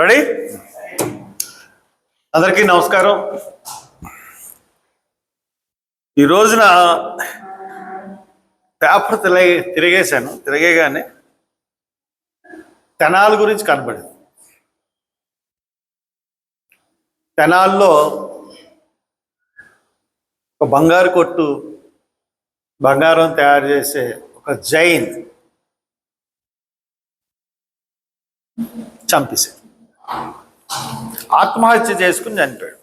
Ready అందరికీ నమస్కారం. ఈ రోజున పేపర్ తిరిగే తిరిగేశాను. తిరిగేగానే తెనాల గురించి కనబడింది. తెనాల్లో ఒక బంగారు కొట్టు బంగారం తయారు చేసే ఒక జైన్ చంపేశాడు. ఆత్మహత్య చేసుకుని చనిపోయాడు.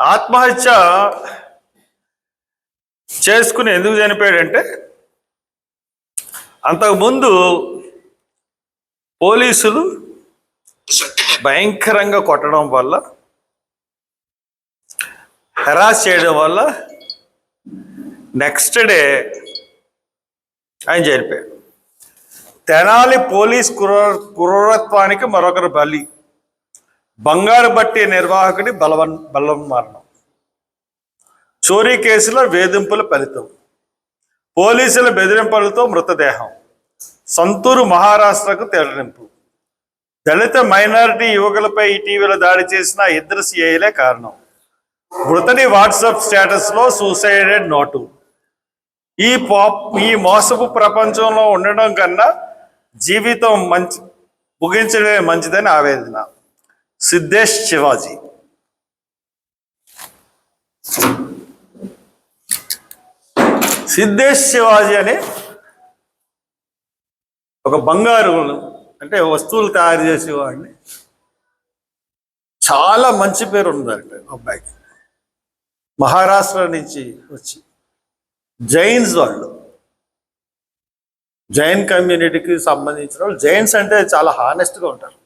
ఆత్మహత్య చేసుకుని ఎందుకు చనిపోయాడంటే అంతకుముందు పోలీసులు భయంకరంగా కొట్టడం వల్ల హెరాస్ చేయడం వల్ల నెక్స్ట్ డే ఆయన చనిపోయాడు. తెనాలి పోలీస్ క్రూర క్రూరత్వానికి మరొకరు బలి. బంగారు బట్టి నిర్వాహకుడి బలవన్ బలం మరణం. చోరీ కేసులో వేధింపుల ఫలితం. పోలీసుల బెదిరింపులతో మృతదేహం. సంతూరు మహారాష్ట్రకు తరలింపు దళిత మైనారిటీ యువకులపై ఇటీవల దాడి చేసిన ఇద్దరు సిఐలే కారణం. మృతని వాట్సాప్ స్టేటస్లో సూసైడెడ్ నోటు. ఈ పాప్ ఈ మోసపు ప్రపంచంలో ఉండడం కన్నా జీవితం మంచి ముగించడమే మంచిదని ఆవేదన. సిద్ధేష్ శివాజీ. సిద్ధేష్ శివాజీ అని ఒక బంగారు అంటే వస్తువులు తయారు చేసేవాడిని. చాలా మంచి పేరు ఉందంట అబ్బాయికి. మహారాష్ట్ర నుంచి వచ్చి జైన్స్ వాళ్ళు. జైన్ కమ్యూనిటీకి సంబంధించిన వాళ్ళు జైన్స్ అంటే చాలా హానెస్ట్గా ఉంటారు.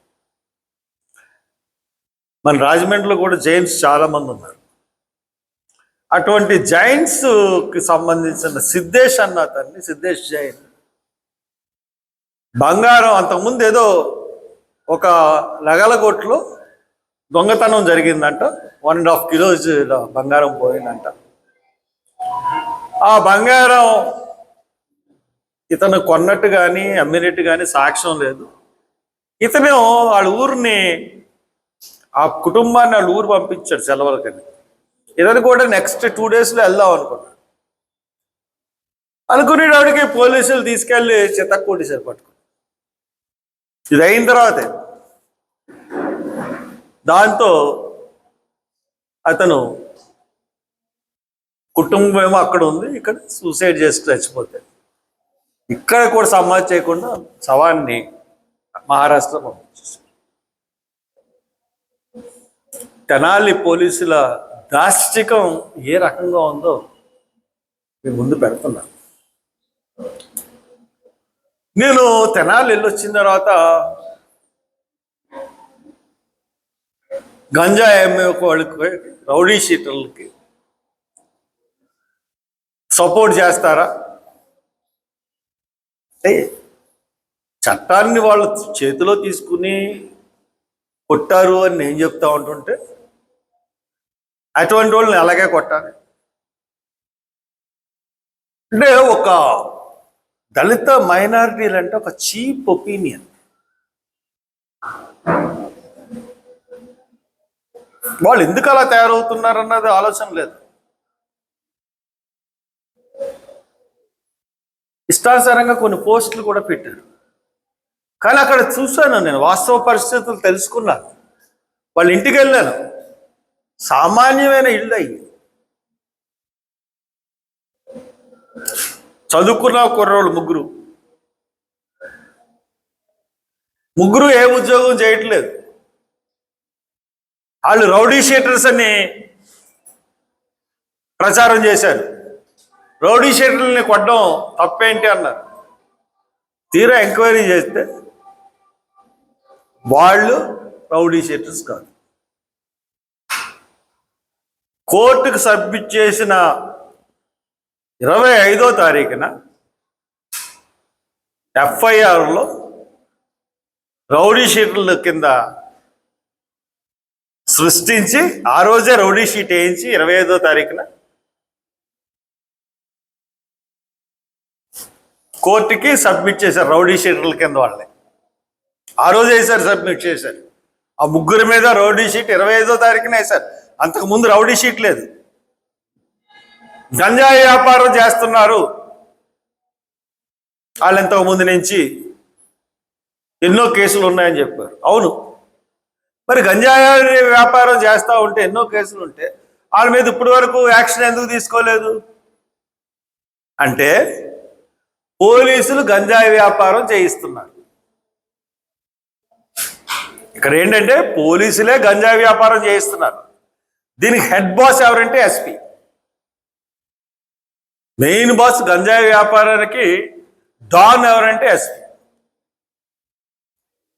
మన రాజమండ్రిలో కూడా జైన్స్ చాలామంది ఉన్నారు. అటువంటి జైన్స్కి సంబంధించిన సిద్ధేష్ అన్న అతన్ని సిద్ధేష్ జైన్. బంగారం అంతకుముందు ఏదో ఒక లగలగొట్లో దొంగతనం జరిగిందంట. వన్ అండ్ హాఫ్ కిలోస్ బంగారం పోయిందంట. ఆ బంగారం ఇతను కొన్నట్టు కానీ అమ్మినట్టు కానీ సాక్ష్యం లేదు. ఇతను వాళ్ళ ఊరిని ఆ కుటుంబాన్ని వాళ్ళ ఊరు పంపించాడు సెలవులకని. ఇతను కూడా నెక్స్ట్ టూ డేస్లో వెళ్దాం అనుకున్నాడు. అనుకునేటప్పటికి పోలీసులు తీసుకెళ్ళి చిత్తక్కూటేశారు పట్టుకుని ఇది అయిన తర్వాతే. దాంతో అతను కుటుంబం ఏమో అక్కడ ఉంది ఇక్కడ సూసైడ్ చేసి చచ్చిపోతాడు ఇక్కడ కూడా సమాధి చేయకుండా శవాన్ని మహారాష్ట్ర పంపించేశారు. తెనాలి పోలీసుల దాష్టికం ఏ రకంగా ఉందో మీ ముందు పెడుతున్నాను నేను తెనాలి వెళ్ళి వచ్చిన తర్వాత గంజా ఎంఏ వాళ్ళకి రౌడీ షీటర్లకి సపోర్ట్ చేస్తారా? అంటే చట్టాన్ని వాళ్ళు చేతిలో తీసుకుని కొట్టారు అని నేను చెప్తా ఉంటుంటే అటువంటి వాళ్ళని అలాగే కొట్టాలి? అంటే ఒక దళిత మైనారిటీలు అంటే ఒక చీప్ ఒపీనియన్. వాళ్ళు ఎందుకు అలా తయారవుతున్నారు అన్నది ఆలోచన లేదు. ఇష్టానుసారంగా కొన్ని పోస్టులు కూడా పెట్టారు. కానీ అక్కడ చూశాను నేను వాస్తవ పరిస్థితులు తెలుసుకున్నాను వాళ్ళ ఇంటికి వెళ్ళాను. సామాన్యమైన ఇల్లు అయ్యి. చదువుకున్న కుర్రోళ్ళు ముగ్గురు. ముగ్గురు ఏ ఉద్యోగం చేయట్లేదు. వాళ్ళు రౌడీ షీటర్స్ అని ప్రచారం చేశారు. రౌడీ షీటర్లని కొట్టడం తప్పేంటి అన్నారు. తీరా ఎంక్వైరీ చేస్తే వాళ్ళు రౌడీ షీటర్స్ కాదు. కోర్టుకు సబ్మిట్ చేసిన ఇరవై ఐదో తారీఖున ఎఫ్ఐఆర్లో రౌడీ షీట్ల కింద సృష్టించి ఆ రోజే రౌడీ షీట్ వేయించి ఇరవై ఐదో తారీఖున కోర్టుకి సబ్మిట్ చేశారు రౌడీ షీటర్ల కింద వాళ్ళని. ఆ రోజు వేశారు సబ్మిట్ చేశారు. ఆ ముగ్గురి మీద రౌడీ షీట్ ఇరవై ఐదో తారీఖున వేశారు అంతకు ముందు రౌడీ షీట్ లేదు. గంజాయి వ్యాపారం చేస్తున్నారు. వాళ్ళు ఇంతకు ముందు నుంచి ఎన్నో కేసులు ఉన్నాయని చెప్పారు. అవును. మరి గంజాయి వ్యాపారం చేస్తూ ఉంటే ఎన్నో కేసులు ఉంటే వాళ్ళ మీద ఇప్పటి వరకు యాక్షన్ ఎందుకు తీసుకోలేదు? అంటే పోలీసులు గంజాయి వ్యాపారం చేయిస్తున్నారు. ఇక్కడ ఏంటంటే పోలీసులే గంజాయి వ్యాపారం చేయిస్తున్నారు. దీనికి హెడ్ బాస్ ఎవరంటే ఎస్పీ. మెయిన్ బాస్ గంజాయి వ్యాపారానికి డాన్ ఎవరంటే ఎస్పీ.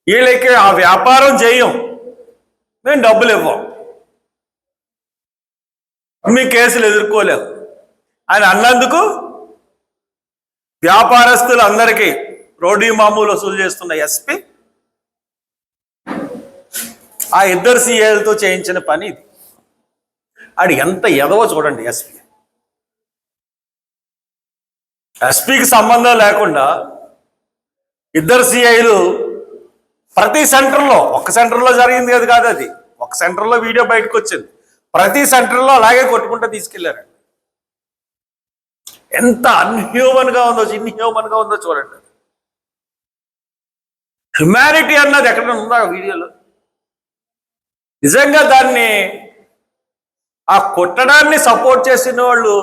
వీళ్ళకి ఆ వ్యాపారం చేయం. మేము డబ్బులు ఇవ్వం. మీ కేసులు ఎదుర్కోలేము ఆయన అన్నందుకు వ్యాపారస్తులు అందరికీ రోడ్డు మామూలు వసూలు చేస్తున్న ఎస్పీ ఆ ఇద్దరు సీఏలతో చేయించిన పని ఇది. ఆడు ఎంత ఎదవో చూడండి ఎస్పీ. ఎస్పీకి సంబంధం లేకుండా ఇద్దరు సిఐలు ప్రతి సెంటర్లో ఒక సెంటర్లో జరిగింది కదా కాదు అది. ఒక సెంటర్లో వీడియో బయటకు వచ్చింది ప్రతి సెంటర్లో అలాగే కొట్టుకుంటూ తీసుకెళ్ళారండి ఎంత అన్హ్యూమన్గా ఉందో ఇన్హ్యూమన్గా ఉందో చూడండి. హ్యుమానిటీ అన్నది ఎక్కడ ఉందా ఆ వీడియోలో నిజంగా దాన్ని ఆ కొట్టడాన్ని సపోర్ట్ చేసిన వాళ్ళు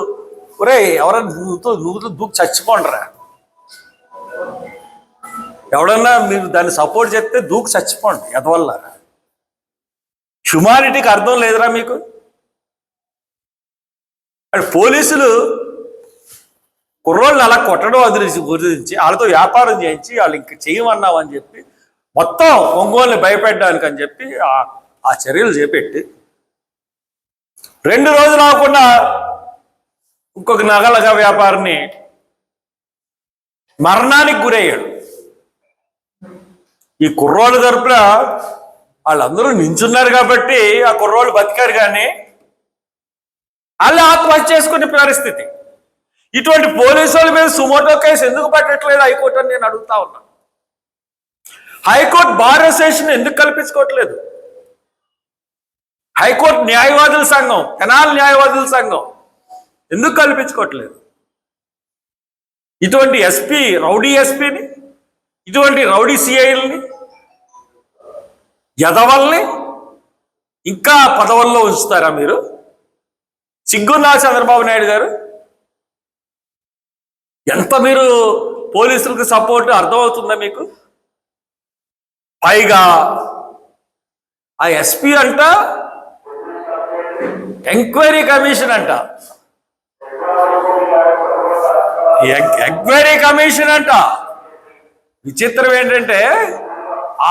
ఒరే ఎవరైనా నువ్వుతో నువ్వుతో దూకి చచ్చిపోండిరా. ఎవడన్నా మీరు దాన్ని సపోర్ట్ చేస్తే దూకి చచ్చిపోండి ఎదవల్ల హ్యుమానిటీకి అర్థం లేదురా మీకు. అంటే పోలీసులు కుర్రోళ్ళు అలా కొట్టడం వదిలించి గురించి వాళ్ళతో వ్యాపారం చేయించి వాళ్ళు ఇంక చేయమన్నావు అని చెప్పి మొత్తం ఒంగోలుని భయపెట్టడానికి అని చెప్పి ఆ- చర్యలు చేపెట్టి రెండు రోజులు రాకుండా ఇంకొక నగలగా వ్యాపారిని మరణానికి గురయ్యాడు. ఈ కుర్రోళ్ళ తరపున వాళ్ళందరూ నించున్నారు కాబట్టి ఆ కుర్రోళ్ళు బతికారు కానీ వాళ్ళు ఆత్మహత్య చేసుకునే పరిస్థితి. ఇటువంటి పోలీసు వాళ్ళ మీద సుమోటో కేసు ఎందుకు పట్టట్లేదు హైకోర్టు అని నేను అడుగుతా ఉన్నా. హైకోర్టు బార్ అసోసియేషన్ ఎందుకు కల్పించుకోవట్లేదు? హైకోర్టు న్యాయవాదుల సంఘం కెనాల్ న్యాయవాదుల సంఘం ఎందుకు కల్పించుకోవట్లేదు? ఇటువంటి ఎస్పీ రౌడీ ఎస్పీని ఇటువంటి రౌడీ సిఐల్ని యదవల్ని ఇంకా పదవుల్లో ఉంచుతారా మీరు? సిగ్గున్నా చంద్రబాబు నాయుడు గారు? ఎంత మీరు పోలీసులకు సపోర్ట్ అర్థమవుతుందా మీకు? పైగా ఆ ఎస్పీ అంట ఎంక్వైరీ కమిషన్ అంట. ఎంక్వైరీ కమిషన్ అంట. విచిత్రం ఏంటంటే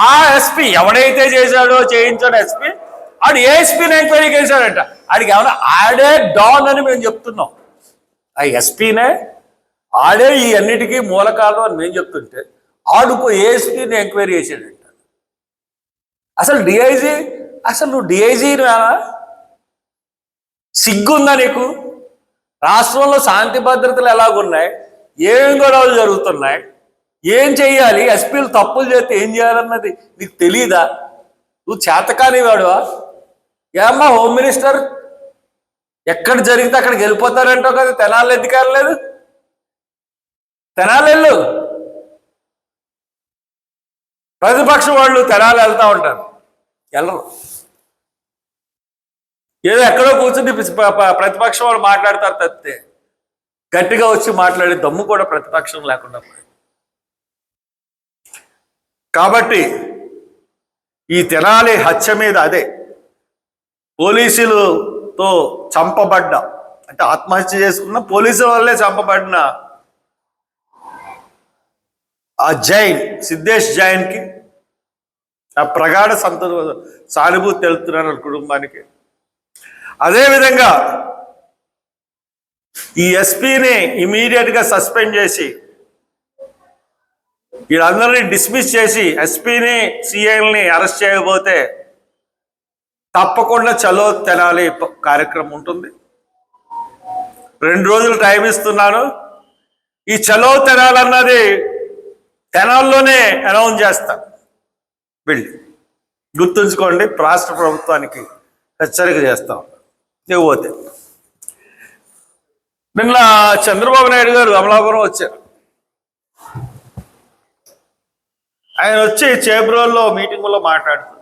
ఆ ఎస్పీ ఎవడైతే చేశాడో చేయించాడు ఎస్పీ ఆడు ఏ ఎస్పీని ఎంక్వైరీ చేశాడంట. ఆడికి ఏమన్నా ఆడే డాన్ అని మేము చెప్తున్నాం. ఆ ఎస్పీనే ఆడే ఈ అన్నిటికీ మూల కారణం అని మేము చెప్తుంటే ఆడుకు ఏఎస్పీని ఎంక్వైరీ చేశాడంట అసలు డిఐజీ అసలు నువ్వు డిఐజీని సిగ్గుందా నీకు? రాష్ట్రంలో శాంతి భద్రతలు ఎలాగున్నాయి? ఏం గొడవలు జరుగుతున్నాయి? ఏం చెయ్యాలి? ఎస్పీలు తప్పులు చేస్తే ఏం చేయాలన్నది నీకు తెలీదా? నువ్వు చేతకాని వాడువా? ఏమ్మా హోమ్ మినిస్టర్? ఎక్కడ జరిగితే అక్కడికి వెళ్ళిపోతారంటావు కదా తెనాలి ఎందుకు వెళ్ళలేదు? తెనాలెళ్ళు. ప్రతిపక్షం వాళ్ళు తెనాలి వెళ్తా ఉంటారు. వెళ్ళరు. ఏదో ఎక్కడో కూర్చుని ప్రతిపక్షం వాళ్ళు మాట్లాడతారు తప్పితే గట్టిగా వచ్చి మాట్లాడే దమ్ము కూడా ప్రతిపక్షం లేకుండా పోయింది. కాబట్టి ఈ తెనాలి హత్య మీద అదే పోలీసులతో చంపబడ్డ అంటే ఆత్మహత్య చేసుకున్న పోలీసుల వల్లే చంపబడిన ఆ జైన్ సిద్ధేష్ జైన్కి ఆ ప్రగాఢ సంత సానుభూతి తెలుపుతున్నాను వాళ్ళ కుటుంబానికి. అదేవిధంగా ఈ ఎస్పీని ఇమీడియట్గా సస్పెండ్ చేసి వీళ్ళందరినీ డిస్మిస్ చేసి ఎస్పీని సిఐల్ని అరెస్ట్ చేయకపోతే తప్పకుండా చలో తెనాలి కార్యక్రమం ఉంటుంది. రెండు రోజులు టైం ఇస్తున్నాను. ఈ చలో తెనాలన్నది తెనాల్లోనే అనౌన్స్ చేస్తాను వెళ్ళి గుర్తుంచుకోండి రాష్ట్ర ప్రభుత్వానికి హెచ్చరిక చేస్తాం. ఇవ్వతే నిన్న చంద్రబాబు నాయుడు గారు అమలాపురం వచ్చారు. ఆయన వచ్చి చేబ్రోల్లో మీటింగులో మాట్లాడుతున్నారు.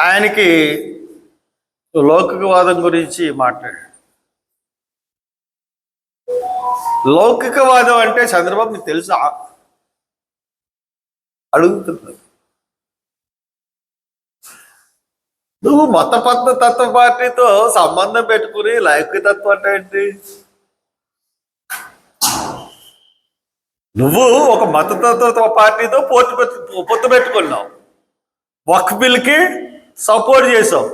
ఆయనకి లౌకికవాదం గురించి మాట్లాడాడు లౌకికవాదం అంటే చంద్రబాబు మీకు తెలుసా? అడుగుతున్నా నువ్వు మతపత్ర తత్వ పార్టీతో సంబంధం పెట్టుకుని లౌకికతత్వం అంటే ఏంటి? నువ్వు ఒక మతతత్వ పార్టీతో పోటీ పెట్టు పొత్తు పెట్టుకున్నావు. వక్ బిల్కి సపోర్ట్ చేసావు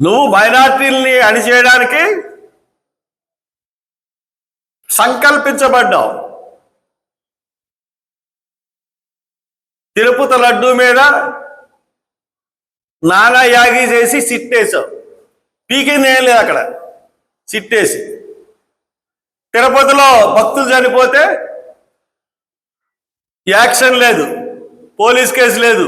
నువ్వు మైనార్టీల్ని అణిచేయడానికి సంకల్పించబడ్డావు. తిరుపతి లడ్డు మీద నానా యాగి చేసి సిట్టేసావు పీకింది ఏం లేదు అక్కడ. సిట్టేసి. తిరుపతిలో భక్తులు చనిపోతే యాక్షన్ లేదు. పోలీస్ కేసు లేదు.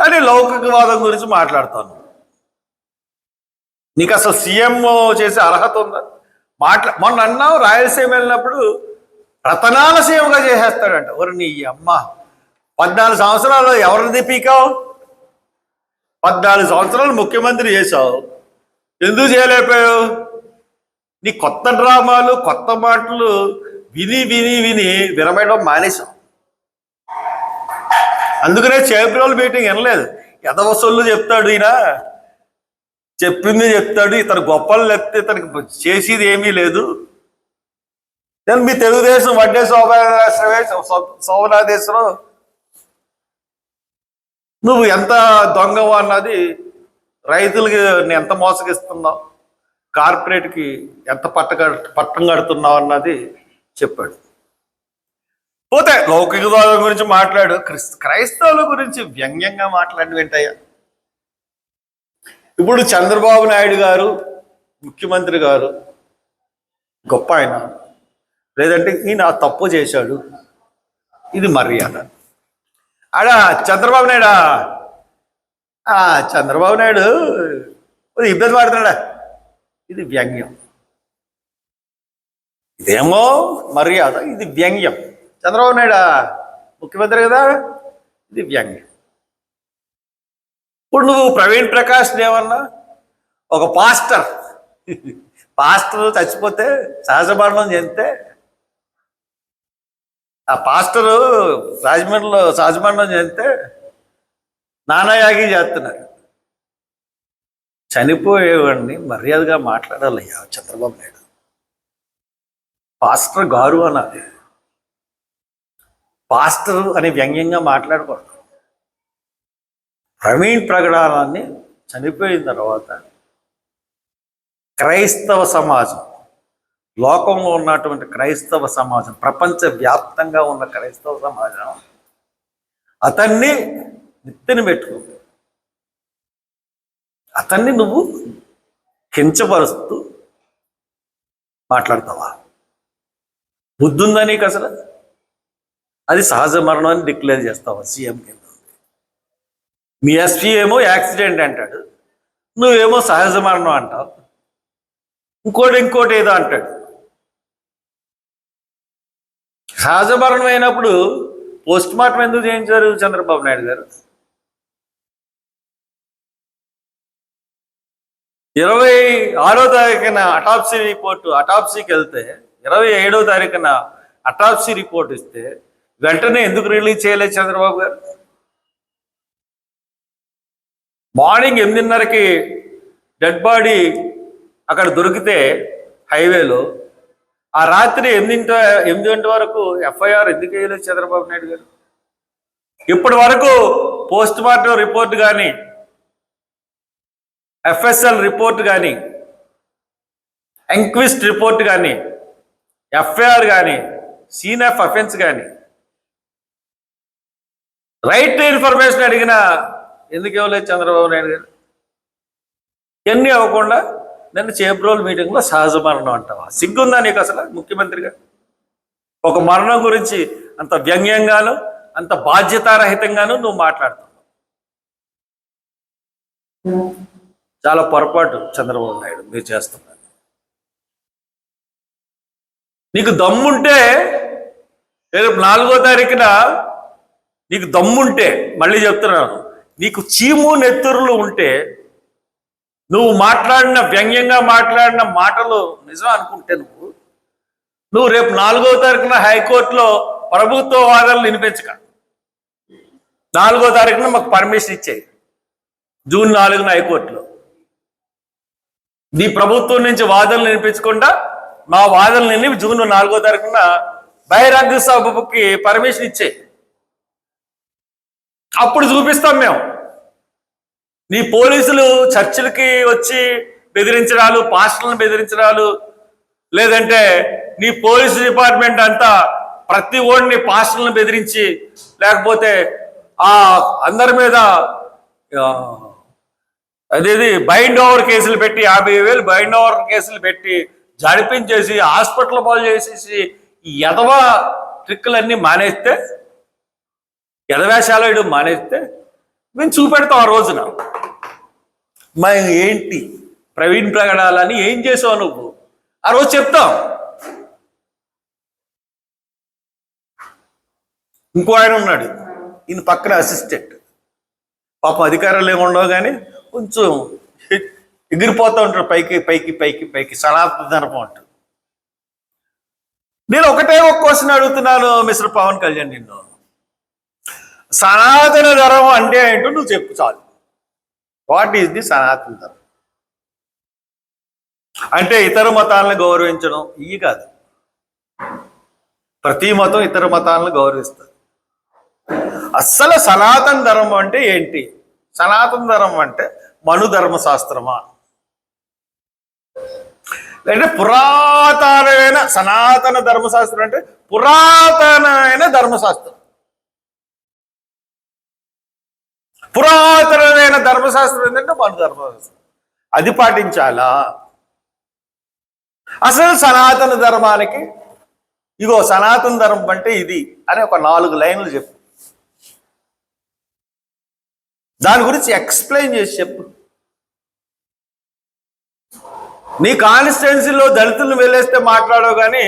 కానీ లౌకికవాదం గురించి మాట్లాడతాను. నీకు అసలు సీఎం చేసే అర్హత ఉందా? మాట్లా మొన్న అన్నావు రాయలసీమ వెళ్ళినప్పుడు రతనాల సీఎంగా చేసేస్తాడంట. ఒరు నీ అమ్మ. పద్నాలుగు సంవత్సరాలు ఎవరిని పీకావు పద్నాలుగు సంవత్సరాలు ముఖ్యమంత్రి చేశావు. ఎందుకు చేయలేకపోయావు? నీ కొత్త డ్రామాలు కొత్త మాటలు విని విని విని విరమేయడం మానేశాం అందుకనే చేబ్రోల్ మీటింగ్ వినలేదు. ఎదవ సొల్లు చెప్తాడు ఈయన. చెప్పింది చెప్తాడు ఇతను గొప్పలు లేకపోతే ఇతనికి చేసేది ఏమీ లేదు. నేను మీ తెలుగుదేశం వడ్డే శోభనాదేశమే శోభనాదేశం నువ్వు ఎంత దొంగవు అన్నది రైతులకి నేను ఎంత మోసగిస్తున్నావు కార్పొరేట్కి ఎంత పట్ట పట్టం కడుతున్నావు అన్నది చెప్పాడు. పోతే లౌకికవాదం గురించి మాట్లాడు క్రిస్- క్రైస్తవుల గురించి వ్యంగ్యంగా మాట్లాడి వింటయ్యా ఇప్పుడు చంద్రబాబు నాయుడు గారు ముఖ్యమంత్రి గారు గొప్ప ఆయన. లేదంటే ఈయన తప్పు చేశాడు. ఇది మర్యాద. ఆడా చంద్రబాబు నాయుడా? ఆ, చంద్రబాబు నాయుడు ఇబ్బంది పడుతున్నాడా? ఇది వ్యంగ్యం. ఇదేమో మర్యాద ఇది వ్యంగ్యం. చంద్రబాబు నాయుడా ముఖ్యమంత్రి కదా? ఇది వ్యంగ్యం. ఇప్పుడు నువ్వు ప్రవీణ్ ప్రకాష్ ఏమన్నా? ఒక పాస్టర్. పాస్టర్ చచ్చిపోతే సహజ మరణం చెందితే ఆ పాస్టరు రాజమండ్రిలో సహజ మరణం చెందితే నానాయాగి చేస్తున్నారు. చనిపోయేవాడిని మర్యాదగా మాట్లాడాలయ్యా చంద్రబాబు నాయుడు. పాస్టర్ గారు అన్నది పాస్టర్ అని వ్యంగ్యంగా మాట్లాడకూడదు. ప్రవీణ్ ప్రగడాలని చనిపోయిన తర్వాత క్రైస్తవ సమాజం లోకంలో ఉన్నటువంటి క్రైస్తవ సమాజం ప్రపంచ వ్యాప్తంగా ఉన్న క్రైస్తవ సమాజం అతన్ని నెత్తిన పెట్టుకుంది. అతన్ని నువ్వు కించపరుస్తూ మాట్లాడతావా? బుద్ధుందా నీకు అసలు అది సహజ మరణం అని డిక్లేర్ చేస్తావా సీఎం కింద మీ ఎస్పీ ఏమో యాక్సిడెంట్ అంటాడు నువ్వేమో సహజ మరణం అంటావు. ఇంకోటి ఇంకోటి ఏదో అంటాడు. సహజ మరణం అయినప్పుడు పోస్ట్ మార్టం ఎందుకు చేయించారు చంద్రబాబు నాయుడు గారు? ఇరవై ఆరో తారీఖున అటాప్సీ రిపోర్టు అటాప్సీకి వెళ్తే ఇరవై ఏడో తారీఖున అటాప్సీ రిపోర్ట్ ఇస్తే వెంటనే ఎందుకు రిలీజ్ చేయలేదు చంద్రబాబు గారు? మార్నింగ్ ఎనిమిదిన్నరకి డెడ్ బాడీ అక్కడ దొరికితే హైవేలో. ఆ రాత్రి ఎనిమిదింటి ఎనిమిది గంటల వరకు ఎఫ్ఐఆర్ ఎందుకు వేయలేదు చంద్రబాబు నాయుడు గారు? ఇప్పటి వరకు పోస్ట్ మార్టం రిపోర్ట్ కానీ ఎఫ్ఎస్ఎల్ రిపోర్ట్ కానీ ఎంక్విస్ట్ రిపోర్ట్ కానీ ఎఫ్ఐఆర్ కానీ సీన్ ఆఫ్ అఫెన్స్ కానీ రైట్ ఇన్ఫర్మేషన్ అడిగిన ఎందుకు ఇవ్వలేదు చంద్రబాబు నాయుడు గారు? ఇవన్నీ అవ్వకుండా నేను చేబ్రోల్ మీటింగ్లో సహజ మరణం అంటావా? సిగ్గుందా నీకు అసలు ముఖ్యమంత్రిగా? ఒక మరణం గురించి అంత వ్యంగ్యంగాను అంత బాధ్యతారహితంగాను నువ్వు మాట్లాడుతావు చాలా పొరపాటు చంద్రబాబు నాయుడు మీరు చేస్తున్నారు. నీకు దమ్ముంటే రేపు నాలుగో తారీఖున నీకు దమ్ముంటే మళ్ళీ చెప్తున్నాను. నీకు చీము నెత్తురులు ఉంటే నువ్వు మాట్లాడిన వ్యంగ్యంగా మాట్లాడిన మాటలు నిజం అనుకుంటే నువ్వు నువ్వు రేపు నాలుగో తారీఖున హైకోర్టులో ప్రభుత్వ వాదనలు వినిపించక. నాలుగో తారీఖున మాకు పర్మిషన్ ఇచ్చేయి. జూన్ నాలుగున హైకోర్టులో. నీ ప్రభుత్వం నుంచి వాదనలు వినిపించకుండా మా వాదనలు విని జూన్ నాలుగో తారీఖున బహిరంగ సభకి పర్మిషన్ ఇచ్చేయి. అప్పుడు చూపిస్తాం మేము. నీ పోలీసులు చర్చిలకి వచ్చి బెదిరించడాలు పాస్టర్లను బెదిరించడాలు లేదంటే నీ పోలీసు డిపార్ట్మెంట్ అంతా ప్రతి ఓడిని పాస్టర్లను బెదిరించి లేకపోతే ఆ అందరి మీద అదేది బైండ్ ఓవర్ కేసులు పెట్టి యాభై వేలు బైండ్ ఓవర్ కేసులు పెట్టి జడిపించేసి హాస్పిటల్ పాలు చేసేసి ఈ ఎదవ ట్రిక్కులన్నీ మానేస్తే ఎదవేషాలు వేయడం మానేస్తే మేము చూపెడతాం ఆ రోజున. మా ఏంటి ప్రవీణ్ ప్రగడాలని ఏం చేసావు నువ్వు? ఆ రోజు చెప్తాం. ఇంకో ఆయన ఉన్నాడు ఈయన పక్కన అసిస్టెంట్ పాపం అధికారాలు ఏమి ఉండవు కానీ కొంచెం ఎగిరిపోతూ ఉంటారు పైకి పైకి పైకి పైకి సనాతన ధర్మం అంటారు నేను ఒకటే ఒక క్వశ్చన్ అడుగుతున్నాను మిస్టర్ పవన్ కళ్యాణ్ నిన్ను. సనాతన ధర్మం అంటే ఏంటో నువ్వు చెప్పు చాలు. వాట్ ఈజ్ ది సనాతన ధర్మం? అంటే ఇతర మతాలను గౌరవించడం ఇవి కాదు. ప్రతి మతం ఇతర మతాలను గౌరవిస్తుంది. అస్సలు సనాతన ధర్మం అంటే ఏంటి? సనాతన ధర్మం అంటే మనుధర్మ శాస్త్రమా? అంటే పురాతనమైన సనాతన ధర్మశాస్త్రం అంటే పురాతనమైన ధర్మశాస్త్రం పురాతనమైన ధర్మశాస్త్రం ఏంటంటే మన ధర్మశాస్త్రం. అది పాటించాలా? అసలు సనాతన ధర్మానికి ఇగో సనాతన ధర్మం అంటే ఇది అని ఒక నాలుగు లైన్లు చెప్పు. దాని గురించి ఎక్స్ప్లెయిన్ చేసి చెప్పు. నీ కాన్స్టిట్యున్సీలో దళితులను వెళ్ళేస్తే మాట్లాడవు కానీ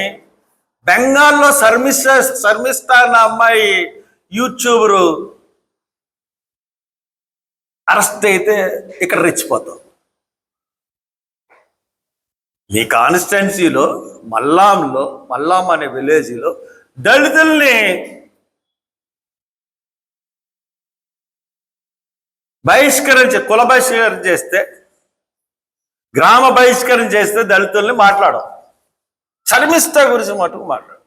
బెంగాల్లో శర్మిష్ట శర్మిష్ట అన్న అమ్మాయి యూట్యూబరు అరెస్ట్ అయితే ఇక్కడ రెచ్చిపోతాం. మీ కాన్స్టిట్యున్సీలో మల్లాంలో మల్లాం అనే విలేజ్లో దళితుల్ని బహిష్కరించి కుల బహిష్కరణ చేస్తే గ్రామ బహిష్కరణ చేస్తే దళితుల్ని మాట్లాడం శర్మిష్ట గురించి మటుకు మాట్లాడు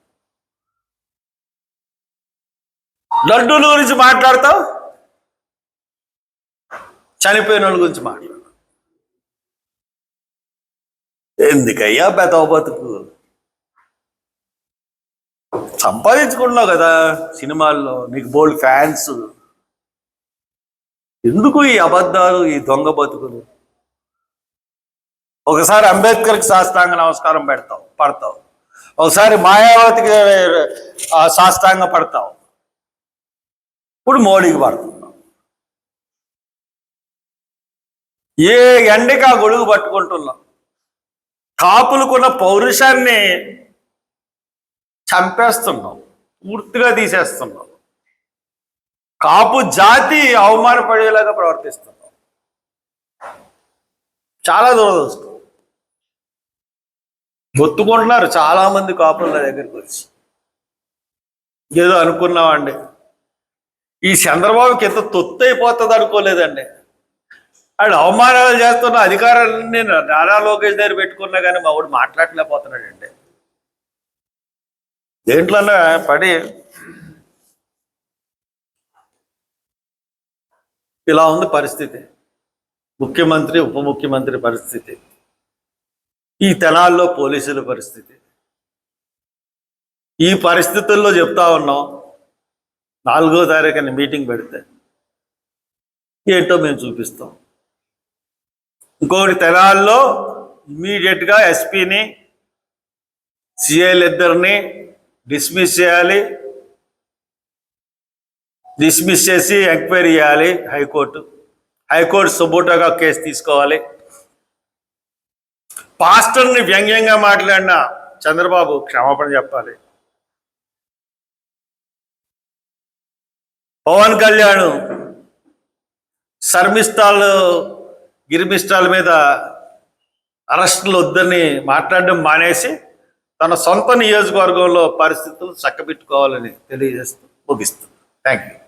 లడ్డూల గురించి మాట్లాడతావు? చనిపోయిన వాళ్ళ గురించి మాట్లాడు. ఎందుకయ్యా బెతవ బతుకు? సంపాదించుకుంటున్నావు కదా సినిమాల్లో నీకు బోల్డ్ ఫ్యాన్స్. ఎందుకు ఈ అబద్ధాలు ఈ దొంగ బతుకులు? ఒకసారి అంబేద్కర్కి సాష్టాంగ నమస్కారం పెడతావు పడతావు. ఒకసారి మాయావతికి శాస్త్రాంగ సాష్టాంగ పడతావు. ఇప్పుడు మోడీకి పడతావు. ఏ ఎండకి ఆ గొడుగు పట్టుకుంటున్నాం? కాపులకున్న పౌరుషాన్ని చంపేస్తున్నాం పూర్తిగా తీసేస్తున్నాం. కాపు జాతి అవమానపడేలాగా ప్రవర్తిస్తున్నాం. చాలా దురదృష్టం. మొత్తుకుంటున్నారు చాలా మంది కాపుల దగ్గరికి వచ్చి. ఏదో అనుకున్నామండి. ఈ చంద్రబాబుకి ఎంత తొత్తు అయిపోతుంది అనుకోలేదండి ఆడు అవమానాలు చేస్తున్న అధికారాలన్నీ నారా లోకేష్ దగ్గర పెట్టుకున్నా కానీ మా వాడు మాట్లాడలేకపోతున్నాడండి. దేంట్లోనే పడి ఇలా ఉంది పరిస్థితి. ముఖ్యమంత్రి ఉప ముఖ్యమంత్రి పరిస్థితి. ఈ తెనాల్లో పోలీసుల పరిస్థితి. ఈ పరిస్థితుల్లో చెప్తా ఉన్నాం నాలుగో తారీఖున మీటింగ్ పెడితే ఏంటో మేము చూపిస్తాం. ఇంకొకటి తెనాల్లో ఇమీడియట్గా ఎస్పీని సిఐలు ఇద్దరిని డిస్మిస్ చేయాలి. డిస్మిస్ చేసి ఎంక్వైరీ చేయాలి హైకోర్టు. హైకోర్టు సుబోటోగా కేసు తీసుకోవాలి. పాస్టర్ని వ్యంగ్యంగా మాట్లాడిన చంద్రబాబు క్షమాపణ చెప్పాలి. పవన్ కళ్యాణ్ శర్మిస్తాలు గిరిమిష్టాల మీద అరెస్టులు వద్దని మాట్లాడడం మానేసి తన సొంత నియోజకవర్గంలో పరిస్థితులు చక్కబెట్టుకోవాలని తెలియజేస్తూ ముగిస్తుంది థ్యాంక్ యూ